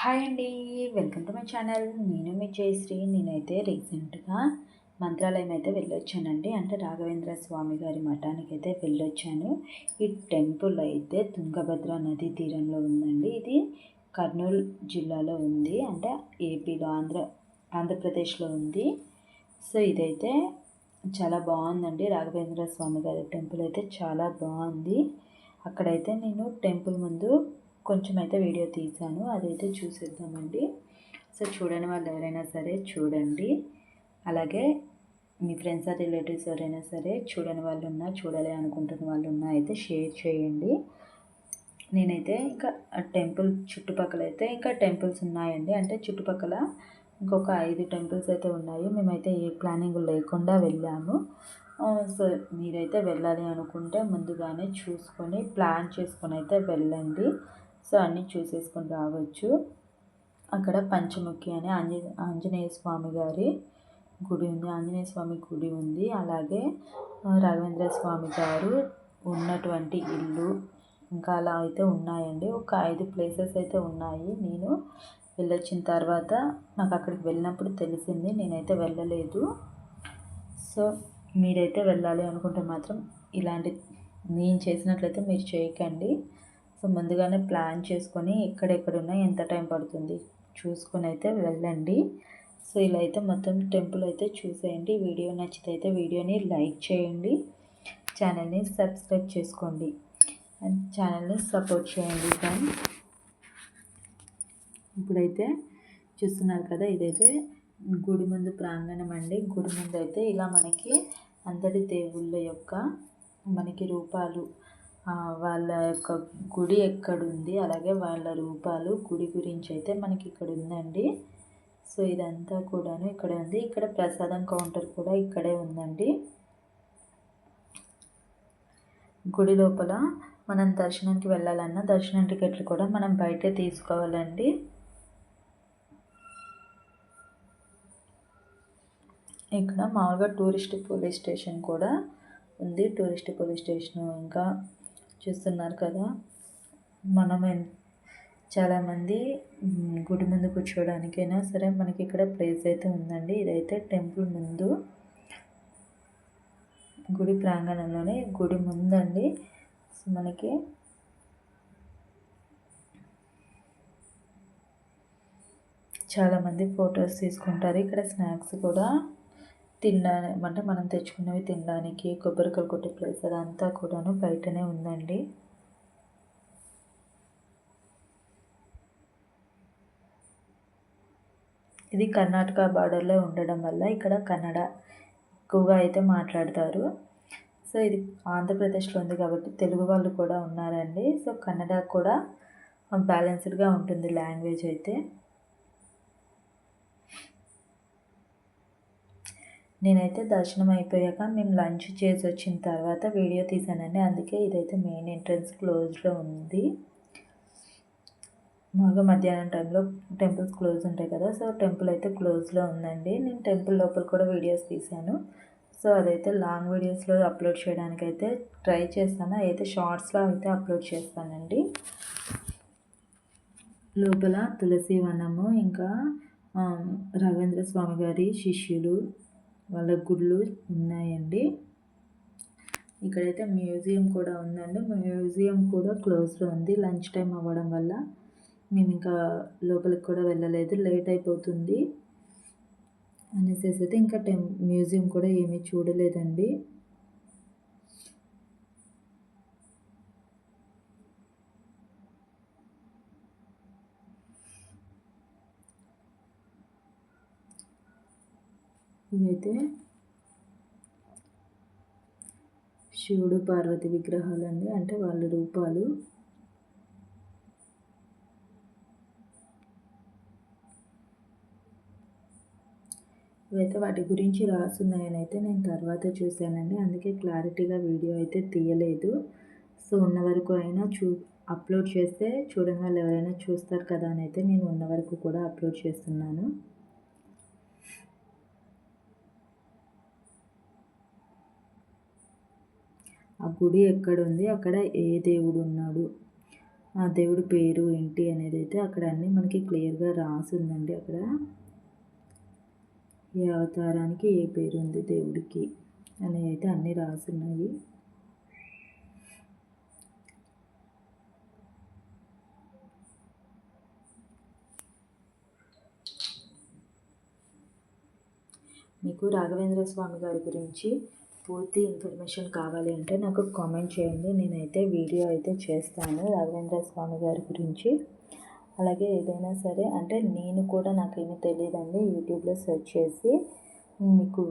Hi అండి. Welcome to my channel. నేను మీ జయశ్రీ. నేనైతే రీసెంట్గా మంత్రాలయం అయితే వెళ్ళొచ్చానండి. అంటే రాఘవేంద్ర స్వామి గారి మఠానికి అయితే వెళ్ళొచ్చాను. ఈ టెంపుల్ అయితే తుంగభద్ర నదీ తీరంలో ఉందండి. ఇది కర్నూలు జిల్లాలో ఉంది. అంటే ఏపీలో ఆంధ్ర ఆంధ్రప్రదేశ్లో ఉంది. సో ఇదైతే చాలా బాగుందండి. రాఘవేంద్ర స్వామి గారి టెంపుల్ అయితే చాలా బాగుంది. అక్కడైతే నేను టెంపుల్ ముందు కొంచెం అయితే వీడియో తీసాను అదైతే చూసేద్దామండి. సో చూడని వాళ్ళు ఎవరైనా సరే చూడండి. అలాగే మీ ఫ్రెండ్స్ ఆర్ రిలేటివ్స్ ఎవరైనా సరే చూడని వాళ్ళు ఉన్నా చూడాలి అనుకుంటున్న వాళ్ళు ఉన్నా అయితే షేర్ చేయండి. నేనైతే ఇంకా టెంపుల్ చుట్టుపక్కల అయితే ఇంకా టెంపుల్స్ ఉన్నాయండి. అంటే చుట్టుపక్కల ఇంకొక ఐదు టెంపుల్స్ అయితే ఉన్నాయి. మేమైతే ఏ ప్లానింగ్ లేకుండా వెళ్ళాము. సో మీరైతే వెళ్ళాలి అనుకుంటే ముందుగానే చూసుకొని ప్లాన్ చేసుకొని అయితే వెళ్ళండి. సో అన్నీ చూసేసుకొని రావచ్చు. అక్కడ పంచముఖి అని ఆంజనే ఆంజనేయ స్వామి గారి గుడి ఉంది. ఆంజనేయ స్వామి గుడి ఉంది. అలాగే రాఘవేంద్ర స్వామి గారు ఉన్నటువంటి ఇల్లు ఇంకా అలా అయితే ఉన్నాయండి. ఒక ఐదు ప్లేసెస్ అయితే ఉన్నాయి. నేను వెళ్ళొచ్చిన తర్వాత నాకు అక్కడికి వెళ్ళినప్పుడు తెలిసింది నేనైతే వెళ్ళలేదు. సో మీరైతే వెళ్ళాలి అనుకుంటే మాత్రం ఇలాంటి నేను చేసినట్లయితే మీరు చేయకండి. సో ముందుగానే ప్లాన్ చేసుకొని ఎక్కడెక్కడున్నా ఎంత టైం పడుతుంది చూసుకొని అయితే వెళ్ళండి. సో ఇలా అయితే మొత్తం టెంపుల్ అయితే చూసేయండి. వీడియో నచ్చితే అయితే వీడియోని లైక్ చేయండి. ఛానల్ని సబ్స్క్రైబ్ చేసుకోండి. అండ్ ఛానల్ని సపోర్ట్ చేయండి దాన్ని ఇప్పుడైతే చూస్తున్నారు కదా ఇదైతే గుడి ముందు ప్రాంగణం అండి. గుడి ముందు అయితే ఇలా మనకి అందరి దేవుళ్ళ యొక్క మనకి రూపాలు వాళ్ళ యొక్క గుడి ఎక్కడుంది అలాగే వాళ్ళ రూపాలు గుడి గురించి అయితే మనకి ఇక్కడ ఉందండి. సో ఇదంతా కూడాను ఇక్కడ ఉంది. ఇక్కడ ప్రసాదం కౌంటర్ కూడా ఇక్కడే ఉందండి. గుడి లోపల మనం దర్శనానికి వెళ్ళాలన్నా దర్శనం టికెట్లు కూడా మనం బయటే తీసుకోవాలండి. ఇక్కడ మామూలుగా టూరిస్ట్ పోలీస్ స్టేషన్ కూడా ఉంది. టూరిస్ట్ పోలీస్ స్టేషన్ ఇంకా చూస్తున్నారు కదా. మనం చాలామంది గుడి ముందు కూర్చోవడానికైనా సరే మనకి ఇక్కడ ప్లేస్ అయితే ఉందండి. ఇదైతే టెంపుల్ ముందు గుడి ప్రాంగణంలోనే గుడి ముందండి. మనకి చాలామంది ఫొటోస్ తీసుకుంటారు. ఇక్కడ స్నాక్స్ కూడా తినడానికి అంటే మనం తెచ్చుకున్నవి తినడానికి కొబ్బరికాయలు కొట్టే ప్లేస్ అదంతా కూడాను బయటనే ఉందండి. ఇది కర్ణాటక బార్డర్లో ఉండడం వల్ల ఇక్కడ కన్నడ ఎక్కువగా అయితే మాట్లాడతారు. సో ఇది ఆంధ్రప్రదేశ్లో ఉంది కాబట్టి తెలుగు వాళ్ళు కూడా ఉన్నారండి. సో కన్నడ కూడా బ్యాలెన్స్డ్గా ఉంటుంది లాంగ్వేజ్ అయితే. నేనైతే దర్శనం అయిపోయాక మేము లంచ్ చేసి వచ్చిన తర్వాత వీడియో తీసానండి. అందుకే ఇదైతే మెయిన్ ఎంట్రన్స్ క్లోజ్లో ఉంది. మాగా మధ్యాహ్నం టైంలో టెంపుల్స్ క్లోజ్ ఉంటాయి కదా సో టెంపుల్ అయితే క్లోజ్లో ఉందండి. నేను టెంపుల్ లోపల కూడా వీడియోస్ తీశాను. సో అదైతే లాంగ్ వీడియోస్లో అప్లోడ్ చేయడానికి అయితే ట్రై చేస్తాను. అయితే షార్ట్స్లో అయితే అప్లోడ్ చేస్తానండి. లోపల తులసి వనము ఇంకా రవీంద్ర స్వామి గారి శిష్యులు వాళ్ళ గుళ్ళు ఉన్నాయండి. ఇక్కడైతే మ్యూజియం కూడా ఉందండి. మ్యూజియం కూడా క్లోజ్లో ఉంది. లంచ్ టైం అవ్వడం వల్ల మేము ఇంకా లోపలికి కూడా వెళ్ళలేదు. లేట్ అయిపోతుంది. అనేసి అయితే ఇంకా టెం మ్యూజియం కూడా ఏమీ చూడలేదండి. ఇవైతే శివుడు పార్వతి విగ్రహాలు అండి అంటే వాళ్ళ రూపాలు. ఇవైతే వాటి గురించి రాసున్నాయని అయితే నేను తర్వాత చూశానండి. అందుకే క్లారిటీగా వీడియో అయితే తీయలేదు. సో ఉన్న వరకు అయినా చూ అప్లోడ్ చేస్తే చూడని వాళ్ళు ఎవరైనా చూస్తారు కదా అని అయితే నేను ఉన్న వరకు కూడా అప్లోడ్ చేస్తున్నాను. ఆ గుడి ఎక్కడుంది అక్కడ ఏ దేవుడు ఉన్నాడు ఆ దేవుడి పేరు ఏంటి అనేది అయితే అక్కడ అన్నీ మనకి క్లియర్గా రాసి ఉందండి అక్కడ. ఏ అవతారానికి ఏ పేరు ఉంది దేవుడికి అని అయితే అన్నీ రాసి ఉన్నాయి మీకు రాఘవేంద్ర స్వామి గారి గురించి పూర్తి ఇన్ఫర్మేషన్ కావాలి అంటే నాకు కామెంట్ చేయండి. నేనైతే వీడియో అయితే చేస్తాను రాఘవేంద్ర స్వామి గారి గురించి. అలాగే ఏదైనా సరే అంటే నేను కూడా నాకేమీ తెలియదండి యూట్యూబ్లో సెర్చ్ చేసి మీకు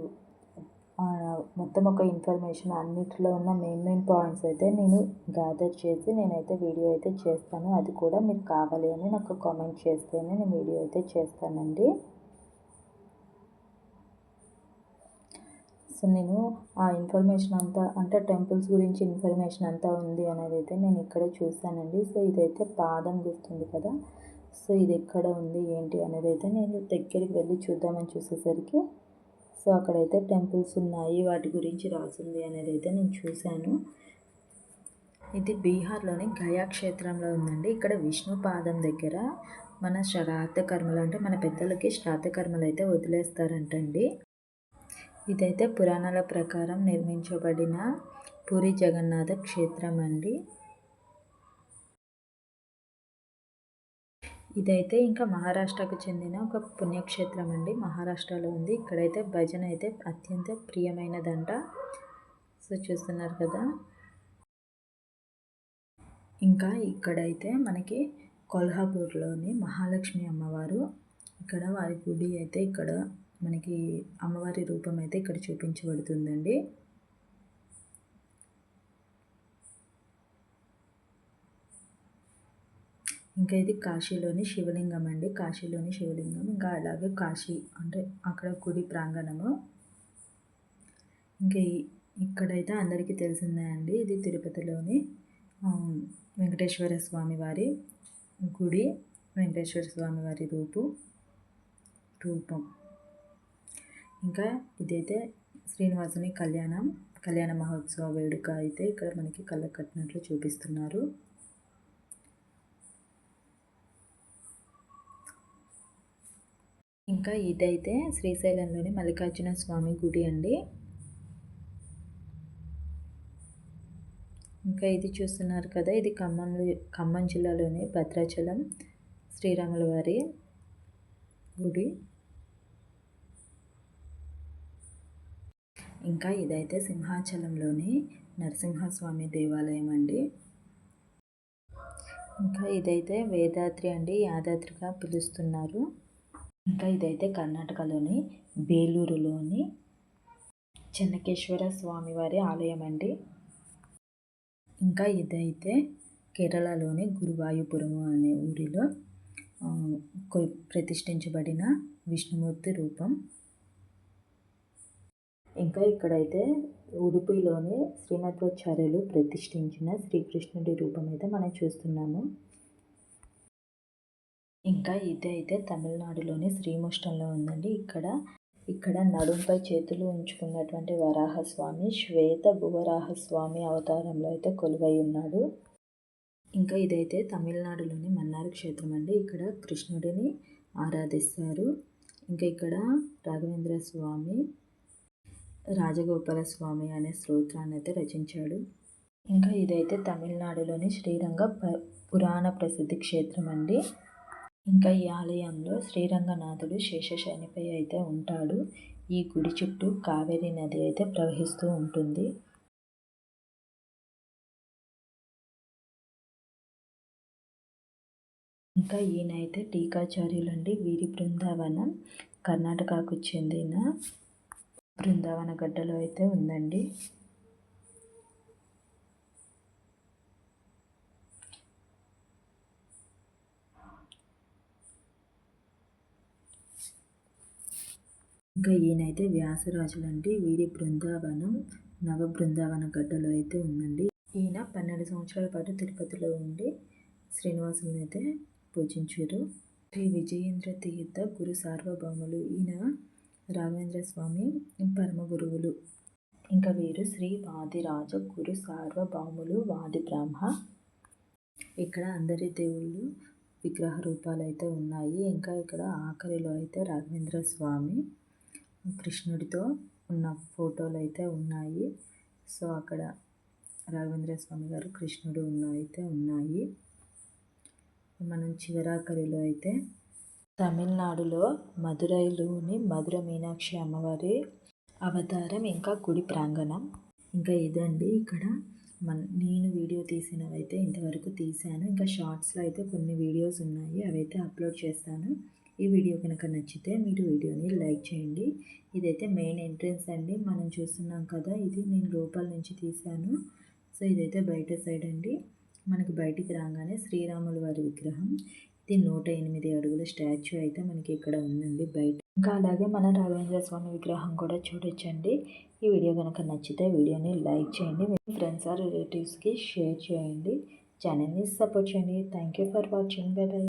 మొత్తం ఒక ఇన్ఫర్మేషన్ అన్నిటిలో ఉన్న మెయిన్ మెయిన్ పాయింట్స్ అయితే నేను గ్యాదర్ చేసి నేనైతే వీడియో అయితే చేస్తాను. అది కూడా మీకు కావాలి అని నాకు కామెంట్ చేస్తేనే నేను వీడియో అయితే చేస్తానండి. సో నేను ఆ ఇన్ఫర్మేషన్ అంతా అంటే టెంపుల్స్ గురించి ఇన్ఫర్మేషన్ అంతా ఉంది అనేది అయితే నేను ఇక్కడే చూశానండి. సో ఇదైతే పాదం గుర్తుంది కదా. సో ఇది ఎక్కడ ఉంది ఏంటి అనేది అయితే నేను దగ్గరికి వెళ్ళి చూద్దామని చూసేసరికి సో అక్కడైతే టెంపుల్స్ ఉన్నాయి వాటి గురించి రాసింది అనేది అయితే నేను చూశాను. ఇది బీహార్లోని గయా క్షేత్రంలో ఉందండి. ఇక్కడ విష్ణు పాదం దగ్గర మన శ్రాద్ధ కర్మలు అంటే మన పెద్దలకి శ్రాద్ధ కర్మలు అయితే వదిలేస్తారంటండి. ఇదైతే పురాణాల ప్రకారం నిర్మించబడిన పూరి జగన్నాథ క్షేత్రం అండి ఇదైతే ఇంకా మహారాష్ట్రకు చెందిన ఒక పుణ్యక్షేత్రం అండి మహారాష్ట్రలో ఉంది. ఇక్కడైతే భజన అయితే అత్యంత ప్రియమైనదంట. సో చూస్తున్నారు కదా. ఇంకా ఇక్కడైతే మనకి కొల్హాపూర్లోని మహాలక్ష్మి అమ్మవారు. ఇక్కడ వారి గుడి అయితే ఇక్కడ మనకి అమ్మవారి రూపం అయితే ఇక్కడ చూపించబడుతుందండి. ఇంకా ఇది కాశీలోని శివలింగం అండి. కాశీలోని శివలింగం ఇంకా అలాగే కాశీ అంటే అక్కడ గుడి ప్రాంగణము. ఇంకా ఇక్కడైతే అందరికీ తెలిసిందే అండి ఇది తిరుపతిలోని వెంకటేశ్వర స్వామి వారి గుడి వెంకటేశ్వర స్వామి వారి రూపు రూపం. ఇంకా ఇదైతే శ్రీనివాసుని కళ్యాణం కళ్యాణ మహోత్సవ వేడుక అయితే ఇక్కడ మనకి కళ్ళ కట్టినట్లు చూపిస్తున్నారు. ఇంకా ఇదైతే శ్రీశైలంలోని మల్లికార్జున స్వామి గుడి అండి. ఇంకా ఇది చూస్తున్నారు కదా ఇది ఖమ్మం ఖమ్మం జిల్లాలోని భద్రాచలం శ్రీరాముల వారి గుడి. ఇంకా ఇదైతే సింహాచలంలోని నరసింహస్వామి దేవాలయం అండి. ఇంకా ఇదైతే వేదాద్రి అండి యాదాద్రిగా పిలుస్తున్నారు. ఇంకా ఇదైతే కర్ణాటకలోని బేలూరులోని చెన్నకేశ్వర స్వామివారి ఆలయం అండి. ఇంకా ఇదైతే కేరళలోని గురువాయుపురము అనే ఊరిలో ప్రతిష్ఠించబడిన విష్ణుమూర్తి రూపం. ఇంకా ఇక్కడైతే ఉడుపిలోని శ్రీమధ్వాచార్యులు ప్రతిష్ఠించిన శ్రీకృష్ణుడి రూపం అయితే మనం చూస్తున్నాము. ఇంకా ఇది అయితే తమిళనాడులోని శ్రీముష్టంలో ఉందండి. ఇక్కడ ఇక్కడ నడుంపై చేతులు ఉంచుకున్నటువంటి వరాహస్వామి శ్వేత భువరాహస్వామి అవతారంలో అయితే కొలువై ఉన్నాడు. ఇంకా ఇదైతే తమిళనాడులోని మన్నార్ క్షేత్రం అండి. ఇక్కడ కృష్ణుడిని ఆరాధిస్తారు. ఇంకా ఇక్కడ రాఘవేంద్ర స్వామి రాజగోపాల స్వామి అనే స్తోత్రాన్ని అయితే రచించాడు. ఇంకా ఇదైతే తమిళనాడులోని శ్రీరంగ పురాణ ప్రసిద్ధి క్షేత్రం అండి. ఇంకా ఈ ఆలయంలో శ్రీరంగనాథుడు శేషశనిపై అయితే ఉంటాడు. ఈ గుడి చుట్టూ కావేరీ నది అయితే ప్రవహిస్తూ ఉంటుంది. ఇంకా ఈయన అయితే టీకాచార్యులండి. వీరి బృందావనం కర్ణాటకకు చెందిన బృందావన గడ్డలో అయితే ఉందండి. ఇంకా ఈయనైతే వ్యాసరాజులండి. వీరి బృందావనం నవ బృందావన గడ్డలో అయితే ఉందండి. ఈయన పన్నెండు సంవత్సరాల పాటు తిరుపతిలో ఉండి శ్రీనివాసుని అయితే పూజించారు. శ్రీ విజయేంద్ర తీర్థ గురు సార్వభౌములు. ఈయన రాఘవేంద్ర స్వామి పరమ గురువులు. ఇంకా వీరు శ్రీ వాదిరాజ గురు సార్వభౌములు వాది బ్రహ్మ. ఇక్కడ అందరి దేవుళ్ళు విగ్రహ రూపాలు అయితే ఉన్నాయి. ఇంకా ఇక్కడ ఆఖరిలో అయితే రాఘవేంద్ర స్వామి కృష్ణుడితో ఉన్న ఫోటోలు అయితే ఉన్నాయి. సో అక్కడ రాఘవేంద్ర స్వామి గారు కృష్ణుడు ఉన్న అయితే ఉన్నాయి. మనం చివరాఖరిలో అయితే తమిళనాడులో మదురైలోని మధుర మీనాక్షి అమ్మవారి అవతారం ఇంకా గుడి ప్రాంగణం. ఇంకా ఇదండి ఇక్కడ. మన నేను వీడియో తీసినవైతే ఇంతవరకు తీశాను. ఇంకా షార్ట్స్లో అయితే కొన్ని వీడియోస్ ఉన్నాయి. అవైతే అప్లోడ్ చేస్తాను. ఈ వీడియో కనుక నచ్చితే మీరు వీడియోని లైక్ చేయండి. ఇదైతే మెయిన్ ఎంట్రన్స్ అండి. మనం చూస్తున్నాం కదా ఇది నేను లోపల నుంచి తీశాను. సో ఇదైతే బయట సైడ్ అండి. మనకి బయటికి రాగానే శ్రీరాముల వారి విగ్రహం. ఇది నూట ఎనిమిది అడుగుల స్టాచ్యూ అయితే మనకి ఇక్కడ ఉందండి బయట. ఇంకా అలాగే మన రాఘవేంద్ర స్వామి విగ్రహం కూడా చూడొచ్చండి. ఈ వీడియో కనుక నచ్చితే వీడియోని లైక్ చేయండి మీ ఫ్రెండ్స్ ఆర్ రిలేటివ్స్కి షేర్ చేయండి. ఛానల్ని సపోర్ట్ చేయండి. Thank you for watching. Bye bye.